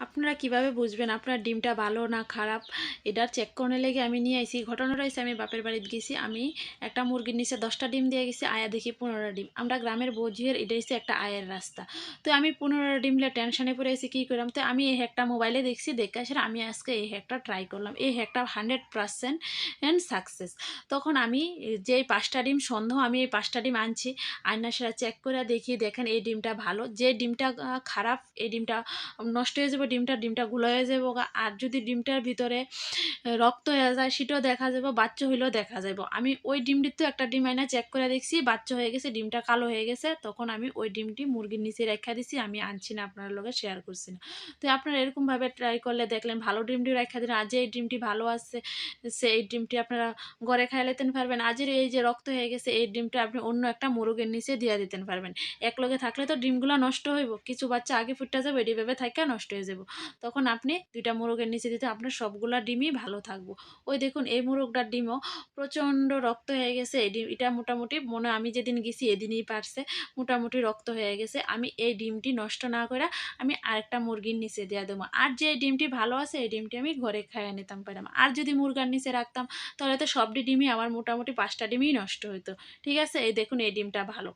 আপনারা কীভাবে বুঝবেন আপনার ডিমটা ভালো না খারাপ? এটা চেক করে লেগে আমি নিয়ে আইছি। ঘটনাটা হয়েছে আমি বাপের বাড়িতে গেছি। আমি একটা মুরগির নিচে দশটা ডিম দিয়ে গেছি, আয়া দেখি পনেরোটা ডিম। আমরা গ্রামের বোঝিয়ে এটা হচ্ছে একটা আয়ের রাস্তা। তো আমি পনেরোটা ডিমলে টেনশনে পড়ে আছি কী করলাম? তো আমি এই হ্যাকটা মোবাইলে দেখছি, দেখে আসলে আমি আজকে এই হ্যাকটা ট্রাই করলাম। এই হ্যাকটা হান্ড্রেড পারসেন্ট অ্যান্ড সাকসেস তখন আমি যে পাঁচটা ডিম সন্দেহ, আমি এই পাঁচটা ডিম আনছি। আয়না সেটা চেক করে দেখি, দেখেন এই ডিমটা ভালো। যে ডিমটা খারাপ, এই ডিমটা নষ্ট হয়ে যাবে ডিমটা ডিমটা গুলো হয়ে যাব আর যদি ডিমটার ভিতরে রক্ত হয়ে যায়, সেটাও দেখা যাবে বাচ্চা হইলেও দেখা যাবে আমি ওই ডিমটির তো একটা ডিম আইনা চেক করে দেখছি, বাচ্চা হয়ে গেছে, ডিমটা কালো হয়ে গেছে, তখন আমি ওই ডিমটি মুরগির নিচে রেখা দিছি, আমি আনছি না, আপনার লগে শেয়ার করছি না। তো আপনারা এরকমভাবে ট্রাই করলে দেখলেন, ভালো ডিমটি রেখা দিন আজ এই ডিমটি ভালো আছে সেই ডিমটি আপনারা ঘরে খাই লেতেন পারবেন আজের এই যে রক্ত হয়ে গেছে, এই ডিমটা আপনি অন্য একটা মুরগের নিচে দিয়ে দিতেন পারবেন। এক লগে থাকলে তো ডিমগুলো নষ্ট হইব, কিছু বাচ্চা আগে ফুটটা যাবে এটি ভেবে থাকে নষ্ট হয়ে যাব। তখন আপনি দুইটা মোরগের নিচে দিতে আপনার সবগুলা ডিমই ভালো থাকব। ওই দেখুন, এই মোরগটার ডিমও প্রচণ্ড রক্ত হয়ে গেছে। এই ডিম, এটা মোটামুটি মনে আমি যেদিন গেছি এদিনই পারছে। মোটামুটি রক্ত হয়ে গেছে। আমি এই ডিমটি নষ্ট না করে আমি আরেকটা মুরগির নিচে দেওয়া দেবো। আর যে ডিমটি ভালো আছে, এই ডিমটি আমি ঘরে খাইয়ে নিতাম পারতাম আর যদি মুরগার নিচে রাখতাম, তাহলে তো সবটি ডিমই আমার মোটামুটি পাঁচটা ডিমই নষ্ট হতো ঠিক আছে? এই দেখুন, এই ডিমটা ভালো।